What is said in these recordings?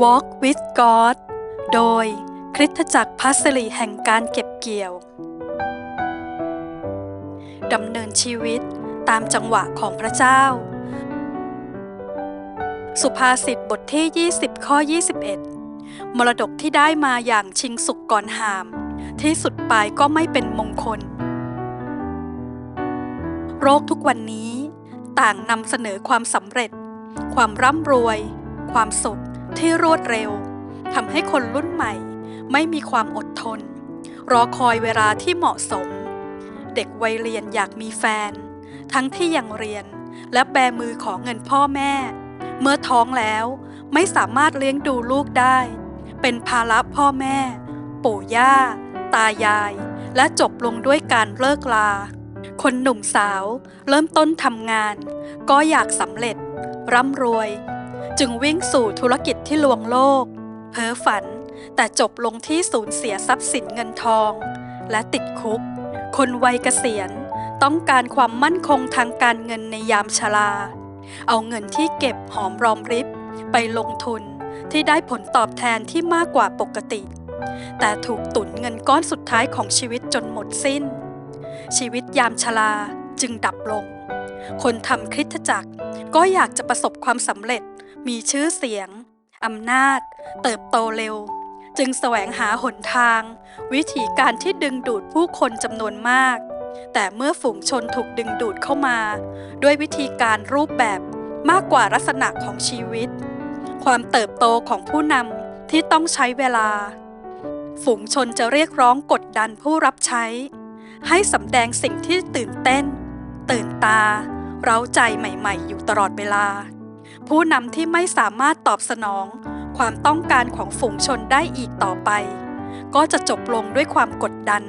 Walk with God โดยคริสตจักรพัสรีแห่งการเก็บเกี่ยว ดำเนินชีวิตตามจังหวะของพระเจ้า สุภาษิตบทที่ 20 ข้อ 21 มรดกที่ได้มาอย่างชิงสุกก่อนหาม ที่สุดปลายก็ไม่เป็นมงคล โรคทุกวันนี้ต่างนำเสนอความสำเร็จ ความร่ำรวย ความสุขที่รวดเร็วทำให้คนรุ่นใหม่ ไม่มีความอดทน รอคอยเวลาที่เหมาะสม เด็กวัยเรียนอยากมีแฟน ทั้งที่ยังเรียนและแบมือขอเงินพ่อแม่ เมื่อท้องแล้วไม่สามารถเลี้ยงดูลูกได้ เป็นภาระพ่อแม่ ปู่ย่า ตายาย และจบลงด้วยการเลิกลา คนหนุ่มสาวเริ่มต้นทำงาน ก็อยากสำเร็จ ร่ำรวย จึงวิ่งสู่ธุรกิจที่ลวงโลก เพ้อฝัน แต่จบลงที่สูญเสียทรัพย์สินเงินทอง และติดคุก คนวัยเกษียณต้องการความมั่นคงทางการเงินในยามชรา เอาเงินที่เก็บหอมรอมริบ ไปลงทุนที่ได้ผลตอบแทนที่มากกว่าปกติ แต่ถูกตุนเงินก้อนสุดท้ายของชีวิตจนหมดสิ้น ชีวิตยามชราจึงดับลง คนทำคริสตจักร ก็อยากจะประสบความสำเร็จ มีชื่อเสียงอำนาจ เติบโตเร็ว จึงแสวงหาหนทาง วิธีการที่ดึงดูดผู้คนจำนวนมาก แต่เมื่อฝูงชนถูกดึงดูดเข้ามา ด้วยวิธีการรูปแบบมากกว่าลักษณะของชีวิต ความเติบโตของผู้นำที่ต้องใช้เวลา ฝูงชนจะเรียกร้องกดดันผู้รับใช้ ให้สำแดงสิ่งที่ตื่นเต้น ตื่นตา เร้าใจใหม่ๆ อยู่ตลอดเวลา ผู้นำที่ไม่สามารถตอบสนอง ความต้องการของฝูงชนได้อีกต่อไป ก็จะจบลงด้วยความกดดัน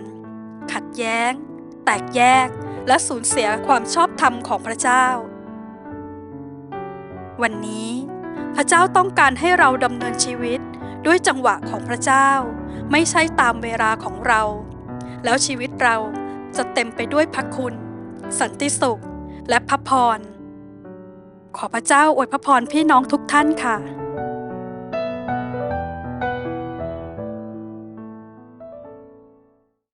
ขัดแย้ง แตกแยก และสูญเสียความชอบธรรมของพระเจ้า วันนี้ พระเจ้าต้องการให้เราดำเนินชีวิตด้วยจังหวะของพระเจ้า ไม่ใช่ตามเวลาของเรา แล้วชีวิตเราจะเต็มไปด้วยพระคุณ สันติสุข และพระพร ขอพระเจ้าอวยพระพรพี่น้องทุกท่านค่ะ